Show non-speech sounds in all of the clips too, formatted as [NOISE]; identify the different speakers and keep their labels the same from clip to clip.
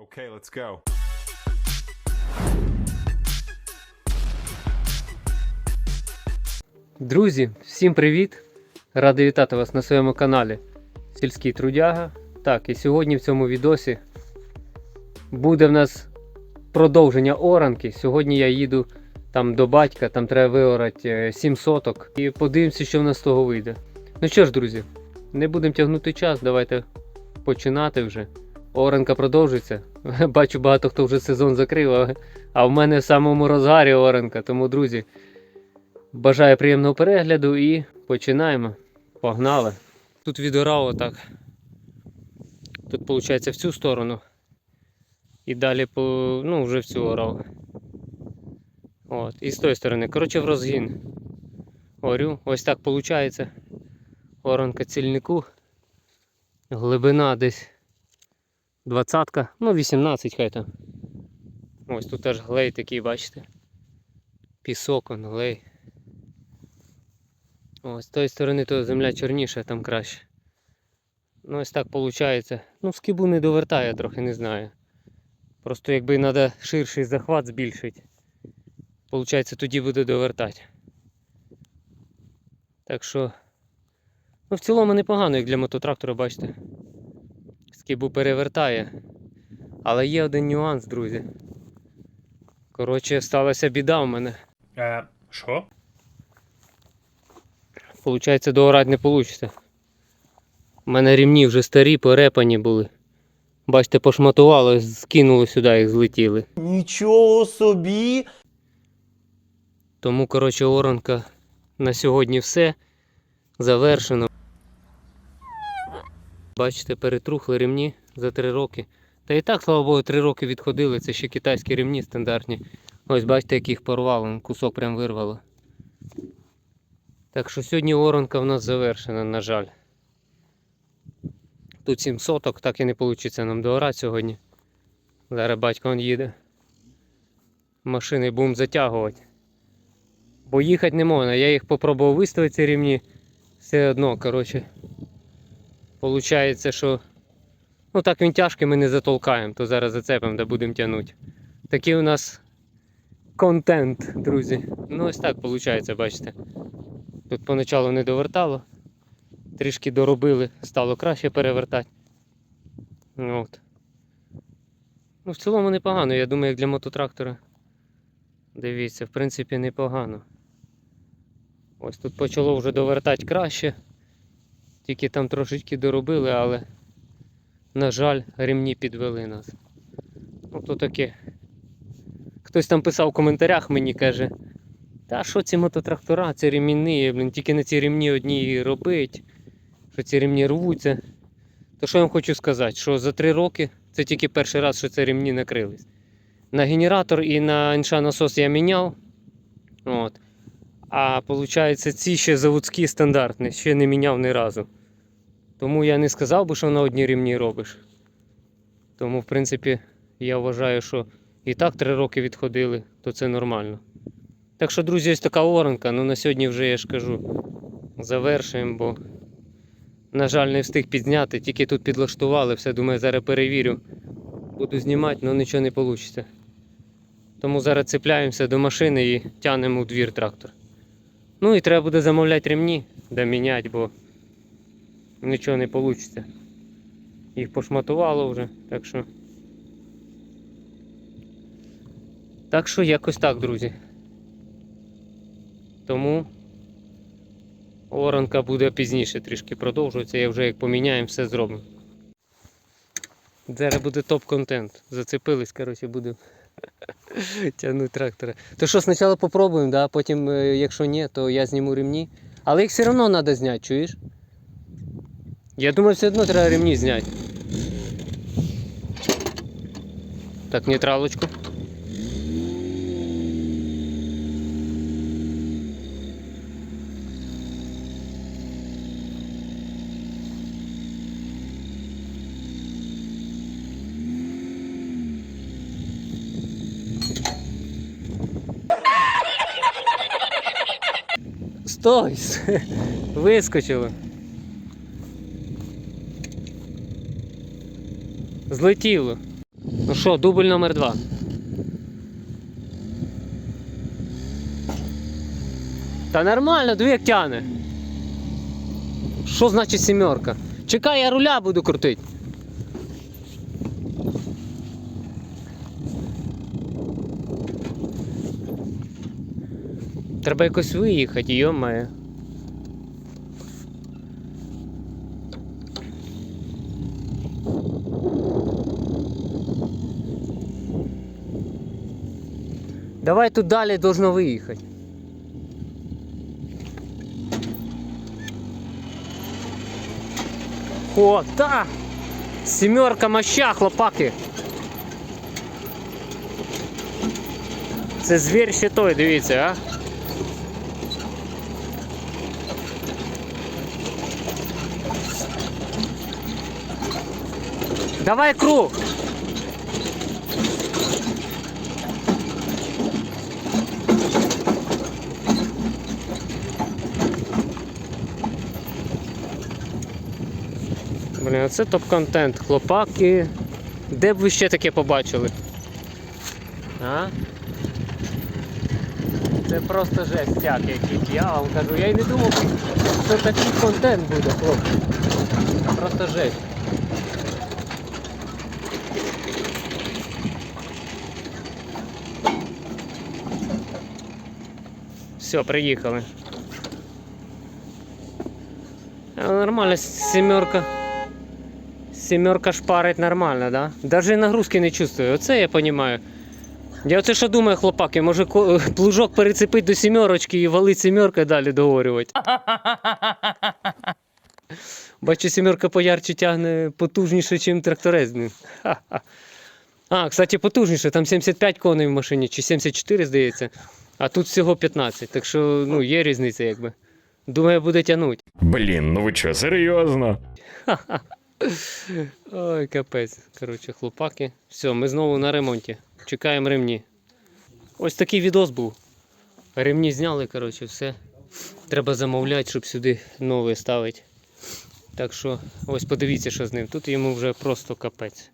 Speaker 1: Okay, let's go.
Speaker 2: Друзі, всім привіт! Радий вітати вас на своєму каналі Сільський Трудяга. Так, і сьогодні в цьому відосі буде в нас продовження оранки. Сьогодні я їду там до батька, там треба виорати 7 соток. І подивимося, що в нас з того вийде. Ну що ж, друзі, не будемо тягнути час, давайте починати вже. Оранка продовжується. [LAUGHS] Бачу, багато хто вже сезон закрив, а- в мене в самому розгарі оранка. Тому, друзі, Бажаю приємного перегляду і починаємо. Погнали. Тут відорав отак. Тут виходить в цю сторону. І далі по, ну, вже в цю орав. От, і з тої сторони. Коротше, в розгін. Орю. Ось так виходить. Оранка цільнику. Глибина десь двадцятка, ну 18 хай там. Ось тут теж глей такий, бачите. Пісок, он, глей. О, з тої сторони то земля чорніша, там краще. Ну ось так виходить. Ну, скибу не довертає трохи, не знаю. Просто якби треба ширший захват збільшити. Получається, тоді буде довертати. Так що. Ну, в цілому непогано, як для мототрактора, бачите. Скибу перевертає. Але є один нюанс, друзі. Коротше, сталася біда у мене.
Speaker 3: Е, що?
Speaker 2: Получається, доорати не вийде. У мене рівні вже старі, порепані були. Бачите, пошматувало, скинуло сюди, їх злетіли.
Speaker 4: Нічого собі.
Speaker 2: Тому, коротше, оранка на сьогодні все. Завершено. Бачите, перетрухли ремні за 3 роки. Та і так, слава Богу, 3 роки відходили. Це ще китайські ремні стандартні. Ось бачите, як їх порвало, кусок прям вирвало. Так що сьогодні оранка в нас завершена, на жаль. Тут 7 соток, так і не вийде нам доорати сьогодні. Зараз батько он їде. Машини будемо затягувати. Бо їхати не можна. Я їх попробував виставити ці рівні. Все одно, коротше. Получається, що. Ну так він тяжкий, ми не затолкаємо, то зараз зацепимо да будемо тягнути. Такий у нас контент, друзі. Ну ось так виходить, бачите. Тут поначалу не довертало. Трішки доробили, стало краще перевертати. От. Ну, в цілому непогано, я думаю, як для мототрактора. Дивіться, в принципі, непогано. Ось тут почало вже довертати краще. Тільки там трошечки доробили, але, на жаль, ремні підвели нас. Ну таке. Хтось там писав в коментарях мені каже, та що ці мототрактора, це ремінні, блін, тільки на ці ремні одні робить, що ці ремні рвуться. То що я вам хочу сказати, що за три роки це тільки перший раз, що ці ремні накрились. На генератор і на інша насос я міняв. От. А виходить, ці ще заводські стандартні, ще не міняв ні разу. Тому я не сказав би, що на одній рівні робиш. Тому, в принципі, я вважаю, що і так три роки відходили, то це нормально. Так що, друзі, ось така оранка. Ну на сьогодні вже я ж кажу, завершуємо, бо, на жаль, не встиг підзняти, тільки тут підлаштували, все думаю, зараз перевірю. Буду знімати, але нічого не вийде. Тому зараз цепляємося до машини і тягнемо у двір трактор. Ну і треба буде замовляти ремні, де міняти, бо нічого не вийде. Їх пошматувало вже, так що. Так що якось так, друзі. Тому оранка буде пізніше трішки продовжуватися, я вже як поміняємо, все зробимо. Зараз буде топ-контент. Зацепились, коротше, будемо тягнути трактора. То що, спочатку попробуємо, да? потім, е, якщо ні, то я зніму ремні. Але їх все одно треба зняти, чуєш? Я думаю, все одно треба ремні зняти. Так, нейтралочку. Стой! Вискочило. Злетіло. Ну що, дубль номер два. Та нормально, дві як тяне. Що значить сімерка? Чекай, я руля буду крутити. Треба якось виїхати, йомає. Давай тут далі должно виїхати. О, та! Сімерка моща, хлопаки. Це звір ще той, дивіться, а? Давай круг. Блін, це топ-контент. Хлопаки. Де б ви ще таке побачили? А? Це просто жестяк якийсь. Я вам кажу, я й не думав, що такий контент буде, хлопці. Просто жесть. Все, приїхали. Нормально, сімерка. Сімерка шпарить нормально, да? Даже нагрузки не чувствую. Оце я розумію. Я оце що думаю, хлопаки, може [LAUGHS] плужок перецепить до сімерочки і валить сімерка далі договорювати. [LAUGHS] Бачу, сімерка поярче тягне потужніше, ніж тракторець. [LAUGHS] А, кстати, потужніше, там 75 коней в машині, чи 74, здається. А тут всього 15. Так що ну, є різниця, якби. Думаю, буде тягнути.
Speaker 1: Блін, ну ви чо, серйозно? [LAUGHS]
Speaker 2: Ой, капець. Коротше, хлопаки. Все, ми знову на ремонті. Чекаємо ремні. Ось такий відос був. Ремні зняли, коротше, все. Треба замовляти, щоб сюди новий ставити. Так що, ось подивіться, що з ним. Тут йому вже просто капець.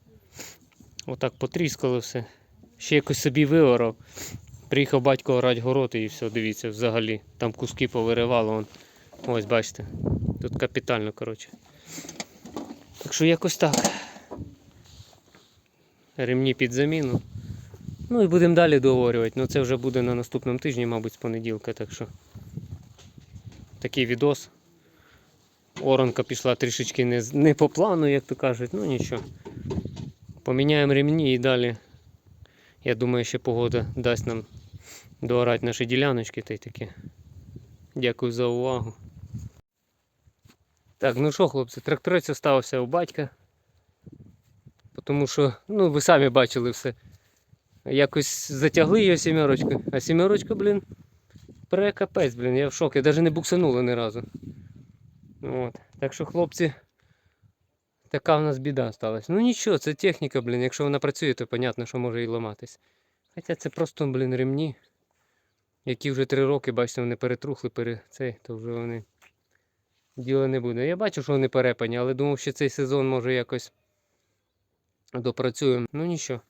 Speaker 2: Отак потріскало все. Ще якось собі виорав. Приїхав батько орати город і все, дивіться, взагалі. Там куски повиривало. Он. Ось бачите. Тут капітально, коротше. Так що якось так. Ремні під заміну. Ну і будемо далі договорювати. Ну це вже буде на наступному тижні, мабуть, з понеділка. Так що такий відос. Оранка пішла трішечки не, не по плану, як то кажуть. Ну нічого. Поміняємо ремні і далі. Я думаю, ще погода дасть нам доорати наші діляночки та й таке. Дякую за увагу. Так, ну що, хлопці, тракторець остався у батька. Тому що, ну, ви самі бачили все. Якось затягли його сімерочку. А сімерочка, блін, прекапець, блін, я в шокі, навіть не буксанула ні разу. От. Так що, хлопці, така в нас біда сталася. Ну нічого, це техніка, блін. Якщо вона працює, то понятно, що може і ламатись. Хоча це просто, блін, ремні, які вже три роки, бачите, вони перетрухли, пере... цей, то вже вони діла не буде. Я бачу, що вони перепані, але думав, що цей сезон може якось допрацюємо. Ну нічого.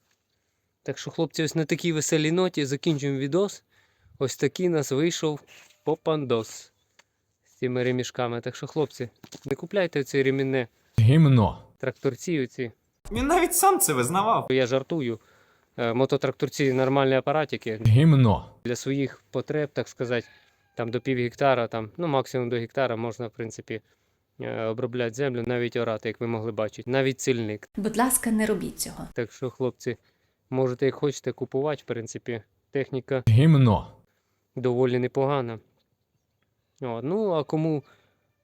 Speaker 2: Так що, хлопці, ось на такій веселій ноті закінчуємо відос. Ось такий нас вийшов попандос з цими ремішками. Так що, хлопці, не купляйте ці ремінне
Speaker 1: Гімно.
Speaker 2: тракторці. Оці.
Speaker 3: Він навіть сам це визнавав.
Speaker 2: Я жартую. Е, Мототракторці нормальні апаратики
Speaker 1: Гімно.
Speaker 2: для своїх потреб, так сказати, там до пів гектара, там, ну максимум до гектара можна, в принципі, е, обробляти землю, навіть орати, як ви могли бачити, навіть цільник.
Speaker 5: Будь ласка, не робіть цього.
Speaker 2: Так що, хлопці, можете як хочете купувати, в принципі, техніка
Speaker 1: Гімно.
Speaker 2: доволі непогана. О, ну, а кому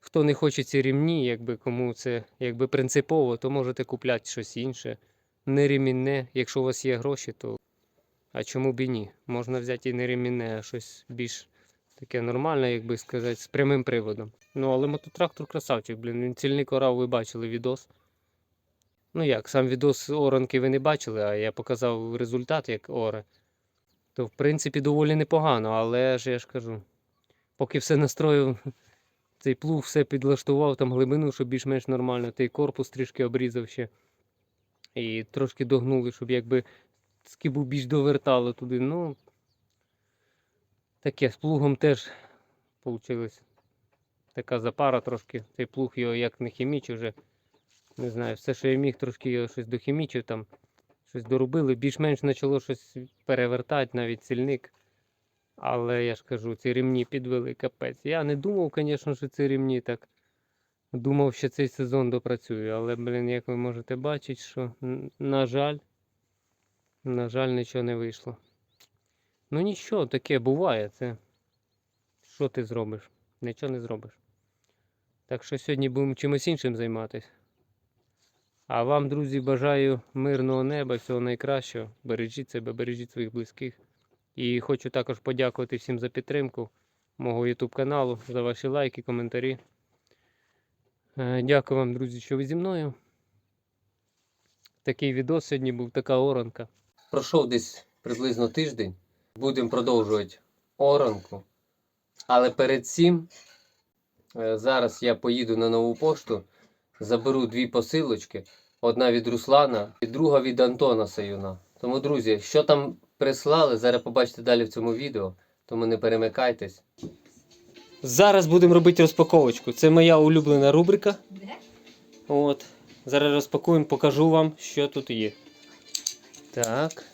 Speaker 2: хто не хоче ці рівні, якби кому це якби принципово, то можете купляти щось інше. Не ремінне. Якщо у вас є гроші, то а чому б і ні? Можна взяти і не ремінне, а щось більш таке нормальне, як би сказати, з прямим приводом. Ну, але мототрактор красавчик, блін, він цільник орав, ви бачили відос. Ну як, сам відос оранки ви не бачили, а я показав результат, як оре. То в принципі доволі непогано, але ж я ж кажу, поки все настроїв, цей плуг все підлаштував, там глибину, щоб більш-менш нормально, той корпус трішки обрізав ще. І трошки догнули, щоб якби скибу більш довертало туди. Ну, таке з плугом теж вийшло. Така запара трошки. Цей плуг його як не хімічив вже. Не знаю, все, що я міг, трошки його щось дохімічив там, щось доробили. Більш-менш почало щось перевертати, навіть сильник. Але я ж кажу, ці ремні підвели капець. Я не думав, звісно, що ці ремні так. Думав, що цей сезон допрацюю, але, блін, як ви можете бачити, що, на жаль, на жаль, нічого не вийшло. Ну нічого, таке буває. Це що ти зробиш? Нічого не зробиш. Так що сьогодні будемо чимось іншим займатися. А вам, друзі, бажаю мирного неба, всього найкращого. Бережіть себе, бережіть своїх близьких. І хочу також подякувати всім за підтримку мого YouTube каналу, за ваші лайки, коментарі. Е, Дякую вам, друзі, що ви зі мною. Такий відос сьогодні був, така оранка. Пройшов десь приблизно тиждень. Будемо продовжувати оранку. Але перед цим е, зараз я поїду на нову пошту, заберу дві посилочки. Одна від Руслана і друга від Антона Саюна. Тому, друзі, що там прислали, зараз побачите далі в цьому відео, тому не перемикайтесь. Зараз будемо робити розпаковочку. Це моя улюблена рубрика. От. Зараз розпакуємо, покажу вам, що тут є. Так.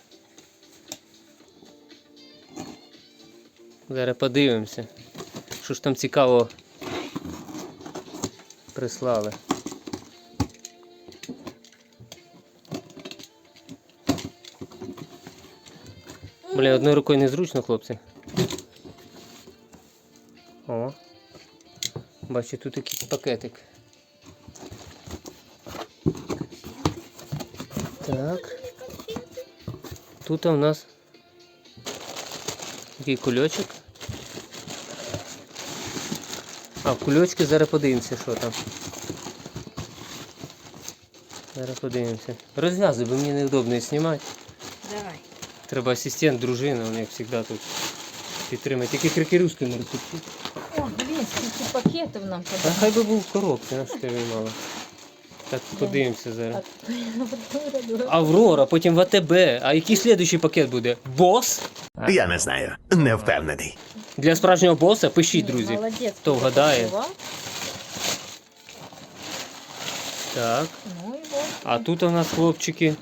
Speaker 2: Зараз подивимося. Що ж там цікаво прислали. Бля, одною рукою незручно, хлопці. О. Бачу, тут якийсь пакетик. Так. Тут у нас такий кульочок. А, кульочки зараз подивимося, що там. Зараз подивимося. Розв'язуй, бо мені неудобно її знімати.
Speaker 5: Давай.
Speaker 2: Треба асистент, дружина, вони як завжди тут підтримують. Тільки крикерюшки не розтопчуть.
Speaker 5: Пакетів нам
Speaker 2: А
Speaker 5: подали.
Speaker 2: хай би був в коробці, на що ти виймала. Так, подивимося зараз. Аврора, потім в АТБ. А який слідуючий пакет буде? Бос?
Speaker 6: Я не знаю, не впевнений.
Speaker 2: Для справжнього боса пишіть, друзі.
Speaker 5: Молодець.
Speaker 2: Хто вгадає? Так.
Speaker 5: Ну і вот.
Speaker 2: А тут у нас хлопчики.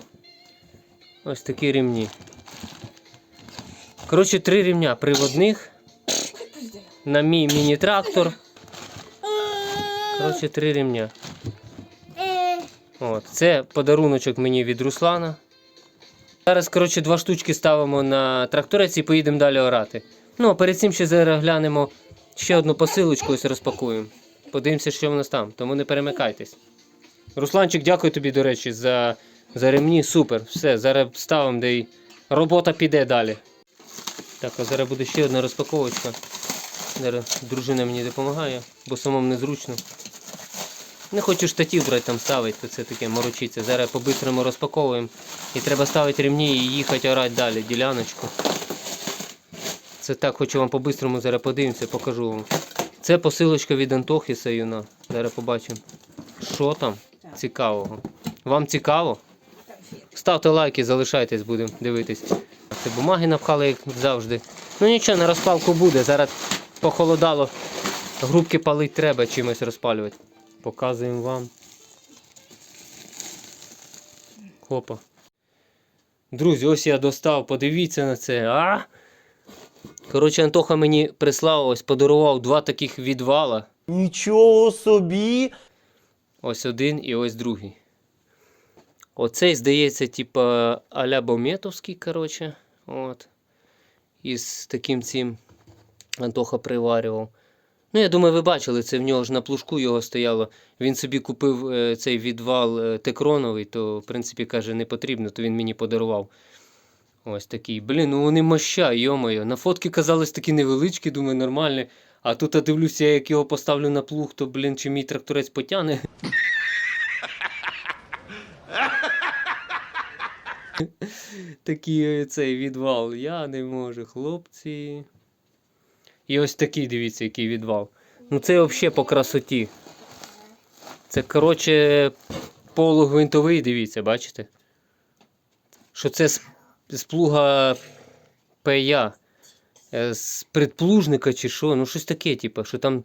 Speaker 2: Ось такі ремні. Коротше, три ремня приводних. [LAUGHS] На мій міні-трактор. Коротше, три ремня. От. Це подаруночок мені від Руслана. Зараз, коротше, два штучки ставимо на тракторець і поїдемо далі орати. Ну, а перед цим ще зараз глянемо ще одну посилочку ось розпакуємо. Подивимося, що в нас там, тому не перемикайтесь. Русланчик, дякую тобі, до речі, за, за ремні. Супер. Все, зараз ставимо, де й робота піде далі. Так, а зараз буде ще одна розпаковочка. Зараз дружина мені допомагає, бо самому незручно. Не хочу штатів брати там ставити, то це таке морочиться. Зараз по-бистрому розпаковуємо. І треба ставити ремні і їхати орати далі, діляночку. Це так, хочу вам по-бистрому зараз подивимося, покажу вам. Це посилочка від Антохи Саюна. Зараз побачимо. Що там цікавого? Вам цікаво? Ставте лайки, залишайтесь, будемо дивитись. Це бумаги напхали, як завжди. Ну нічого, на розпалку буде. Зараз похолодало. Грубки палить треба чимось розпалювати. Показуємо вам. Хопа. Друзі, ось я достав, подивіться на це. А? Коротше, Антоха мені прислав, ось подарував два таких відвала.
Speaker 4: Нічого собі.
Speaker 2: Ось один і ось другий. Оцей, здається, типа аля Бометовський, коротше. От. Із таким цим Антоха приварював. Ну, я думаю, ви бачили, це в нього ж на плужку його стояло. Він собі купив е, цей відвал е, текроновий, то, в принципі, каже, не потрібно, то він мені подарував. Ось такий. Блін, ну вони моща, йомою. На фотки казались такі невеличкі, думаю, нормальні. А тут я дивлюся, я як його поставлю на плуг, то, блін, чи мій тракторець потягне. [LAUGHS] Такий е, цей відвал. Я не можу, хлопці. І ось такий, дивіться, який відвал. Ну це взагалі по красоті. Це, коротше, полугвинтовий, дивіться, бачите? що це з, з плуга ПЯ, е, з предплужника чи що, ну щось таке, типу, що там.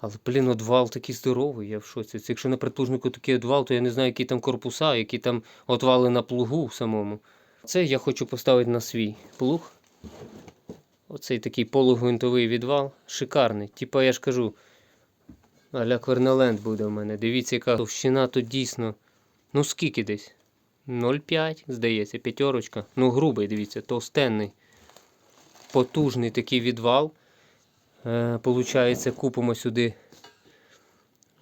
Speaker 2: Але, блін, одвал такий здоровий, я в шоці. Це якщо на предплужнику такий одвал, то я не знаю, які там корпуса, які там отвали на плугу самому. Це я хочу поставити на свій плуг. Оцей такий полугвинтовий відвал. Шикарний. Типа я ж кажу, аля Кверноленд буде в мене. Дивіться, яка товщина тут дійсно. Ну скільки десь? 0,5, здається, п'ятерочка. Ну, грубий, дивіться, товстенний. Потужний такий відвал. Е, Получається, купимо сюди.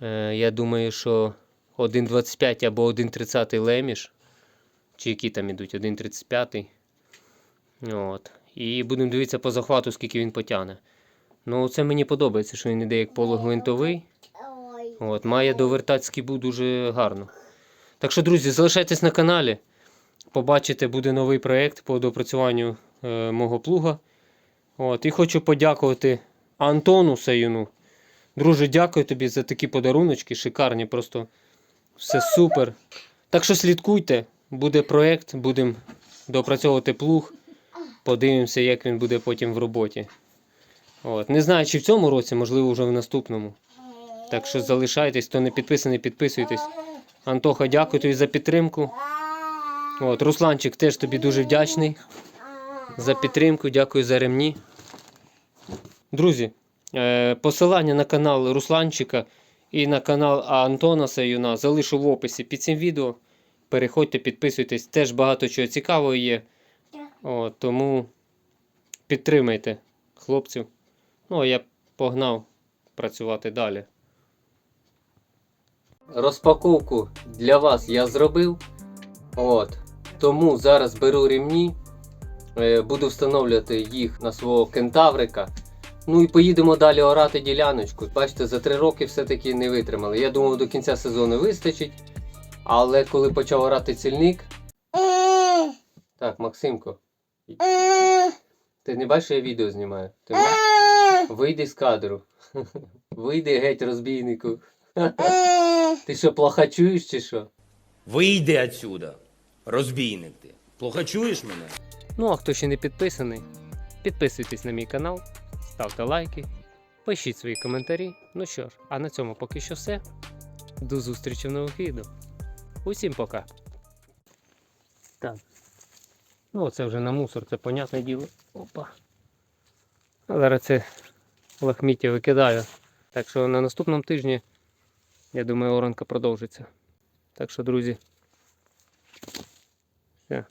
Speaker 2: Е, я думаю, що 1,25 або 1,30 леміш. Чи які там ідуть, 1,35. От. І будемо дивитися по захвату, скільки він потягне. Ну, це мені подобається, що він іде як полугвинтовий. От, має довертати скібу дуже гарно. Так що, друзі, залишайтесь на каналі. Побачите, буде новий проєкт по допрацюванню е, мого плуга. От, і хочу подякувати Антону Саюну. Друже, дякую тобі за такі подаруночки, шикарні, просто все супер. Так що слідкуйте, буде проєкт, будемо допрацьовувати плуг. Подивимося, як він буде потім в роботі. От. Не знаю, чи в цьому році, можливо, вже в наступному. Так що залишайтесь, хто не підписаний, підписуйтесь. Антоха, дякую тобі за підтримку. От, Русланчик теж тобі дуже вдячний за підтримку, дякую за ремні. Друзі, е, посилання на канал Русланчика і на канал Антона Саюна залишу в описі під цим відео. Переходьте, підписуйтесь, теж багато чого цікавого є. От, тому підтримайте хлопців. Ну, а я погнав працювати далі. Розпаковку для вас я зробив. От. Тому зараз беру рівні, е, буду встановлювати їх на свого кентаврика. Ну і поїдемо далі орати діляночку. Бачите, за три роки все-таки не витримали. Я думав, до кінця сезону вистачить. Але коли почав орати цільник. Так, Максимко. Ти не бачиш, що я відео знімаю? Ти бачиш? Вийди з кадру. [LAUGHS] Вийди геть, розбійнику. [LAUGHS] Ти що, плохо чуєш чи що?
Speaker 7: Вийди отсюда, розбійник ти. Плохо чуєш мене?
Speaker 2: Ну, а хто ще не підписаний, підписуйтесь на мій канал, ставте лайки, пишіть свої коментарі. Ну що ж, а на цьому поки що все. До зустрічі в нових відео. Усім пока. Так. Ну, це вже на мусор, це понятне діло. Опа. А зараз це лахміття викидаю. Так що на наступному тижні, я думаю, оранка продовжиться. Так що, друзі. Все.